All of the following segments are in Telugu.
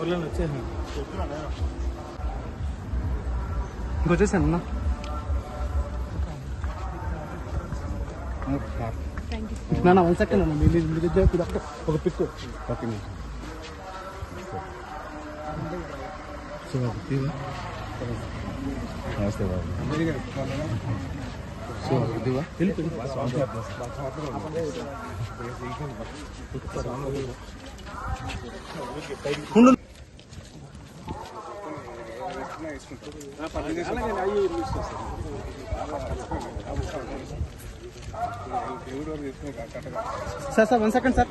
ఊర్లోనే వచ్చేసాను ఇంకొచ్చేసాను అన్న నా వన్ సెకండ్ అన్న మీ మీ దగ్గర ఒక పిక్ ఓకే నమస్తే బాబు sir sir one second sir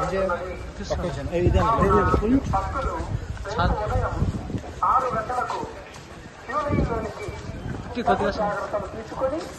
అదే మేడం చెప్పేసాను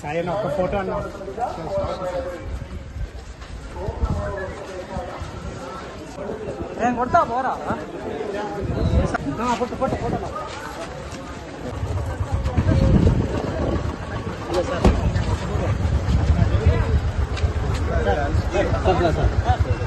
సాయి అన్న ఒక ఫోటో అన్న కొడతా పోరా ఫోటో ఫోటో ఫోటో よし。